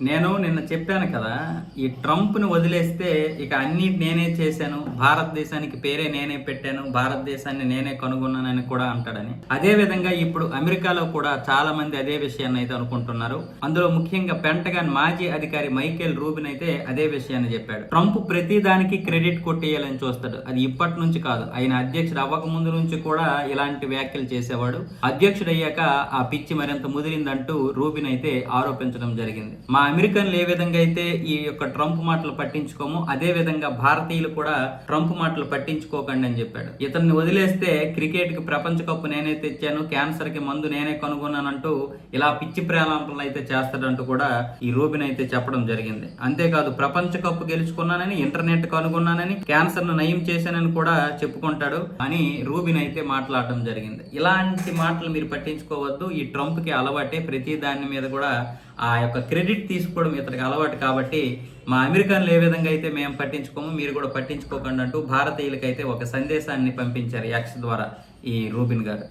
నేను నిన్న చెప్పాను కదా ఈ ట్రంప్ను వదిలేస్తే ఇక అన్ని నేనే చేశాను భారతదేశానికి పేరే నేనే పెట్టాను భారతదేశాన్ని నేనే కనుగొన్నానని కూడా అంటాడని. అదే విధంగా ఇప్పుడు అమెరికాలో కూడా చాలా మంది అదే విషయాన్ని అయితే అనుకుంటున్నారు. అందులో ముఖ్యంగా పెంటగాన్ మాజీ అధికారి మైకేల్ రూబిన్ అయితే అదే విషయాన్ని చెప్పాడు. ట్రంప్ ప్రతి దానికి క్రెడిట్ కొట్టేయాలని చూస్తాడు. అది ఇప్పటి నుంచి కాదు. ఆయన అధ్యక్షుడు అవ్వక ముందు నుంచి కూడా ఇలాంటి వ్యాఖ్యలు చేసేవాడు. అధ్యక్షుడు అయ్యాక ఆ పిచ్చి మరింత ముదిరిందంటూ రూబిన్ అయితే ఆరోపించడం జరిగింది. మా అమెరికన్లు ఏ విధంగా అయితే ఈ యొక్క ట్రంప్ మాటలు పట్టించుకోమో అదే విధంగా భారతీయులు కూడా ట్రంప్ మాటలు పట్టించుకోకండి అని చెప్పాడు. ఇతన్ని వదిలేస్తే క్రికెట్కి ప్రపంచ కప్పు నేనే తెచ్చాను క్యాన్సర్కి మందు నేనే కనుగొన్నానంటూ ఇలా పిచ్చి ప్రేలాపనలు అయితే చేస్తాడంటూ కూడా ఈ రూబిన్ అయితే చెప్పడం జరిగింది. అంతేకాదు ప్రపంచ కప్పు గెలుచుకున్నానని ఇంటర్నెట్ కనుగొన్నానని క్యాన్సర్ను నయం చేశానని కూడా చెప్పుకుంటాడు అని రూబిన్ అయితే మాట్లాడడం జరిగింది. ఇలాంటి మాటలు మీరు పట్టించుకోవద్దు ఈ ట్రంప్కి అలవాటే ప్రతి దాని మీద కూడా ఆ యొక్క క్రెడిట్ తీసుకోవడం ఇతనికి అలవాటు కాబట్టి మా అమెరికన్లు ఏ విధంగా అయితే మేము పట్టించుకోము మీరు కూడా పట్టించుకోకండి అంటూ భారతీయులకైతే ఒక సందేశాన్ని పంపించారు యాక్స్ ద్వారా ఈ రూబిన్ గారు.